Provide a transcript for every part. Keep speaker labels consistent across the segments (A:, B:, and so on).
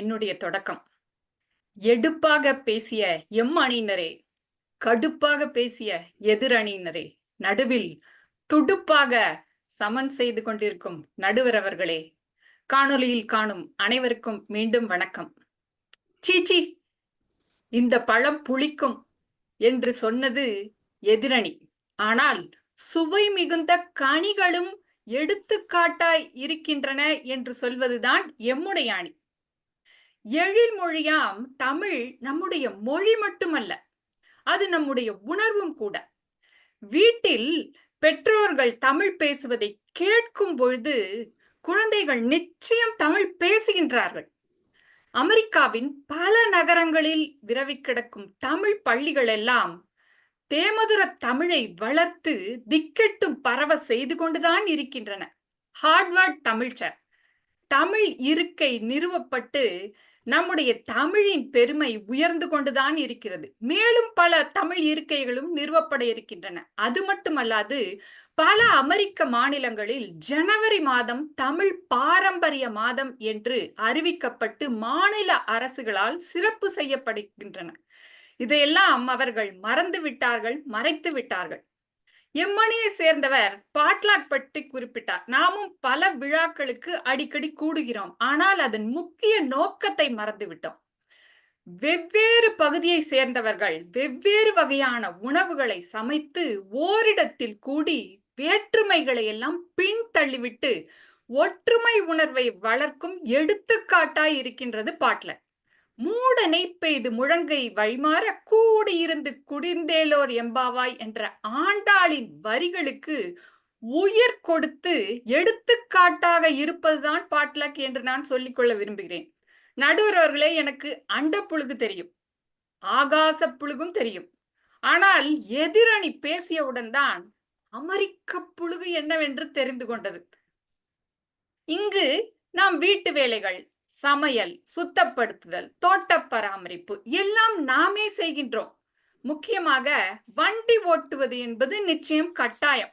A: என்னுடைய தொடக்கம் எடுப்பாக பேசிய எம் அணியினரே கடுப்பாக பேசிய எதிர் அணியினரே நடுவில் துடுப்பாக சமன் செய்து கொண்டிருக்கும் நடுவரவர்களே காணொலியில் காணும் அனைவருக்கும் மீண்டும் வணக்கம் சீச்சி இந்த பழம் புளிக்கும் என்று சொன்னது எதிரணி ஆனால் சுவை மிகுந்த கனிகளும் எடுத்துக்காட்டாய் இருக்கின்றன என்று சொல்வதுதான் எம்முடைய அணி எழில் மொழியாம் தமிழ் நம்முடைய மொழி மட்டுமல்ல அது நம்முடைய உணர்வும் கூட வீட்டில் பெற்றோர்கள் தமிழ் பேசுவதை கேட்கும் பொழுது குழந்தைகள் நிச்சயம் தமிழ் பேசுகின்றார்கள் அமெரிக்காவின் பல நகரங்களில் விரவி கிடக்கும் தமிழ் பள்ளிகள் எல்லாம் தேமதுர தமிழை வளர்த்து திக்கெட்டும் பரவ செய்து கொண்டுதான் இருக்கின்றன ஹார்ட்வர்ட் தமிழ்ச்சர் தமிழ் இருக்கை நிறுவப்பட்டு நம்முடைய தமிழின் பெருமை உயர்ந்து கொண்டுதான் இருக்கிறது மேலும் பல தமிழ் இருக்கைகளும் நிறுவப்பட இருக்கின்றன அது மட்டுமல்லாது பல அமெரிக்க மாநிலங்களில் ஜனவரி மாதம் தமிழ் பாரம்பரிய மாதம் என்று அறிவிக்கப்பட்டு மாநில அரசுகளால் சிறப்பு செய்யப்படுகின்றன இதையெல்லாம் அவர்கள் மறந்து விட்டார்கள் மறைத்து விட்டார்கள் எம்மணியை சேர்ந்தவர் பாட்லாட் பற்றி குறிப்பிட்டார் நாமும் பல விழாக்களுக்கு அடிக்கடி கூடுகிறோம் ஆனால் அதன் முக்கிய நோக்கத்தை மறந்துவிட்டோம் வெவ்வேறு பகுதியை சேர்ந்தவர்கள் வெவ்வேறு வகையான உணவுகளை சமைத்து ஓரிடத்தில் கூடி வேற்றுமைகளை எல்லாம் பின்தள்ளிவிட்டு ஒற்றுமை உணர்வை வளர்க்கும் எடுத்துக்காட்டாய் இருக்கின்றது பாட்லட் மூட நெய்ப்பெய்து முழங்கை வழிமாற கூடியிருந்து குடிந்தேலோர் எம்பாவாய் என்ற ஆண்டாளின் வரிகளுக்கு உயிர் கொடுத்து எடுத்துக்காட்டாக இருப்பதுதான் பாட்லக் என்று நான் சொல்லிக்கொள்ள விரும்புகிறேன் நடுவர் அவர்களே எனக்கு அண்ட புழுகு தெரியும் ஆகாச புழுகும் தெரியும் ஆனால் எதிரணி பேசியவுடன் தான் அமெரிக்க புழுகு என்னவென்று தெரிந்து கொண்டது இங்கு நாம் வீட்டு வேலைகள் சமையல் சுத்தப்படுத்துதல் தோட்ட பராமரிப்பு எல்லாம் நாமே செய்கின்றோம் முக்கியமாக வண்டி ஓட்டுவது என்பது நிச்சயம் கட்டாயம்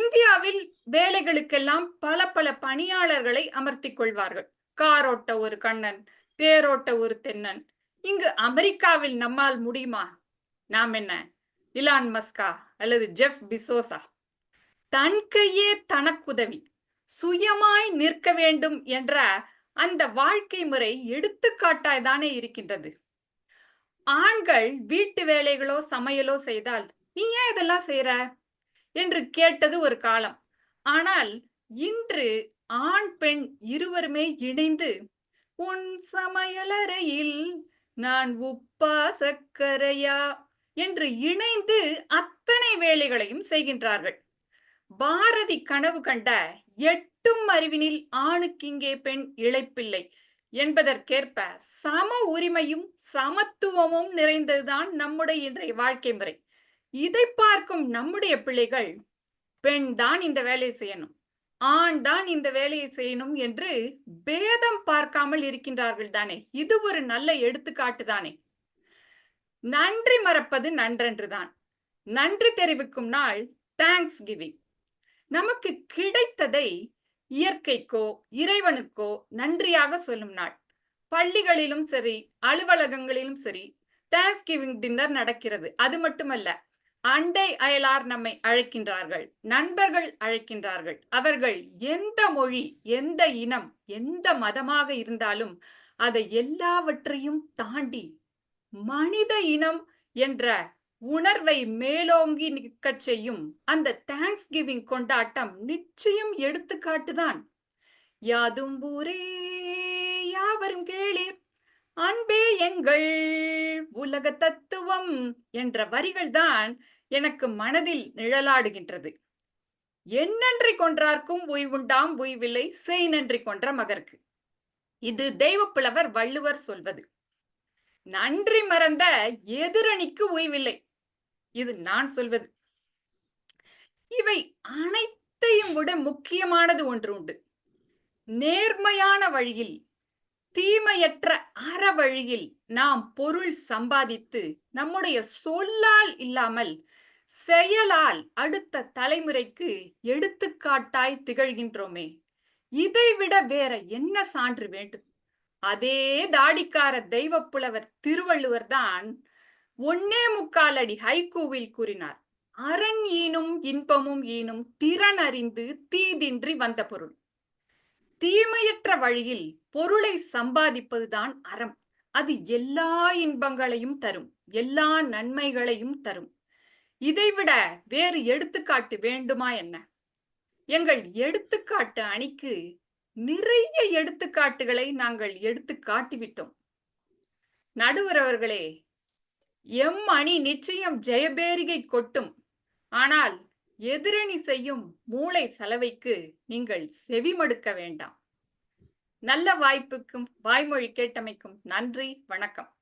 A: இந்தியாவில் வேலைகளுக்கெல்லாம் பல பல பணியாளர்களை அமர்த்தி கொள்வார்கள் காரோட்ட ஒரு கண்ணன் தேரோட்ட ஒரு தென்னன் இங்கு அமெரிக்காவில் நம்மால் முடியுமா நாம் என்ன இலான் மஸ்கா அல்லது ஜெஃப் பிசோசா தன் கையே தனக்குதவி சுயமாய் நிற்க வேண்டும் என்ற அந்த வாழ்க்கை முறை எடுத்துக்காட்டாய் தானே இருக்கின்றது ஆண்கள் வீட்டு வேலைகளோ சமையலோ செய்தால் நீ ஏன் இதெல்லாம் செய்யற என்று கேட்டது ஒரு காலம் ஆனால் இன்று ஆண் பெண் இருவருமே இணைந்து உன் சமையலறையில் நான் உப்பா சக்கரையா என்று இணைந்து அத்தனை வேலைகளையும் செய்கின்றார்கள் பாரதி கனவு கண்ட எட்டு எட்டும் அறிவினில் ஆணுக்கிங்கே பெண் இழைப்பில்லை என்பதற்கேற்ப சம உரிமையும் சமத்துவமும் நிறைந்ததுதான் நம்முடைய இன்றைய வாழ்க்கை முறை இதை பார்க்கும் நம்முடைய பிள்ளைகள் பெண் தான் இந்த வேலையை செய்யணும் ஆண் தான் இந்த வேலையை செய்யணும் என்று பேதம் பார்க்காமல் இருக்கின்றார்கள் தானே இது ஒரு நல்ல எடுத்துக்காட்டு தானே நன்றி மறப்பது நன்றன்று தான் நன்றி தெரிவிக்கும் நாள் தேங்க்ஸ் கிவிங் நமக்கு கிடைத்ததை இயற்கைக்கோ இறைவனுக்கோ நன்றியாக சொல்லும் நாள் பள்ளிகளிலும் சரி அலுவலகங்களிலும் சரி தேங்க்ஸ் கிவிங் டின்னர் நடக்கிறது அது மட்டுமல்ல அண்டை அயலார் நம்மை அழைக்கின்றார்கள் நண்பர்கள் அழைக்கின்றார்கள் அவர்கள் எந்த மொழி எந்த இனம் எந்த மதமாக இருந்தாலும் அதை எல்லாவற்றையும் தாண்டி மனித இனம் என்ற உணர்வை மேலோங்கி நிற்கச் செய்யும் அந்த தேங்க்ஸ் கிவிங் கொண்டாட்டம் நிச்சயம் எடுத்துக்காட்டுதான் யாதும் யாவரும் கேளீர் அன்பே எங்கள் உலக தத்துவம் என்ற வரிகள் தான் எனக்கு மனதில் நிழலாடுகின்றது என்னன்றி கொன்றார்க்கும் உய்வுண்டாம் உய்வில்லை செய் நன்றி கொன்ற மகருக்கு இது தெய்வப்புலவர் வள்ளுவர் சொல்வது நன்றி மறந்த எதிரணிக்கு ஓய்வில்லை இது நான் சொல்வது இவை அனைத்தையும் விட முக்கியமானது ஒன்று உண்டு நேர்மையான வழியில் தீமையற்ற அற வழியில் நாம் பொருள் சம்பாதித்து நம்முடைய சொல்லால் இல்லாமல் செயலால் அடுத்த தலைமுறைக்கு எடுத்துக்காட்டாய் திகழ்கின்றோமே இதைவிட வேற என்ன சான்று வேண்டும் அதே தாடிக்கார தெய்வ புலவர் திருவள்ளுவர் தான் ஒன்னே முக்கால் அடி ஹைகூவில் கூறினார் அரண் ஈனும் இன்பமும் ஈனும் திறன் அறிந்து தீதின்றி வந்த பொருள் தீமையற்ற வழியில் பொருளை சம்பாதிப்பதுதான் அறம் அது எல்லா இன்பங்களையும் தரும் எல்லா நன்மைகளையும் தரும் இதைவிட வேறு எடுத்துக்காட்டு வேண்டுமா என்ன எங்கள் எடுத்துக்காட்டு அணிக்கு நிறைய எடுத்துக்காட்டுகளை நாங்கள் எடுத்து காட்டிவிட்டோம் நடுவர் அவர்களே எம் அணி நிச்சயம் ஜெயபேரிகை கொட்டும் ஆனால் எதிரணி செய்யும் மூளை சலவைக்கு நீங்கள் செவிமடுக்க வேண்டாம் நல்ல வாய்ப்புக்கும் வாய்மொழி கேட்டமைக்கும் நன்றி வணக்கம்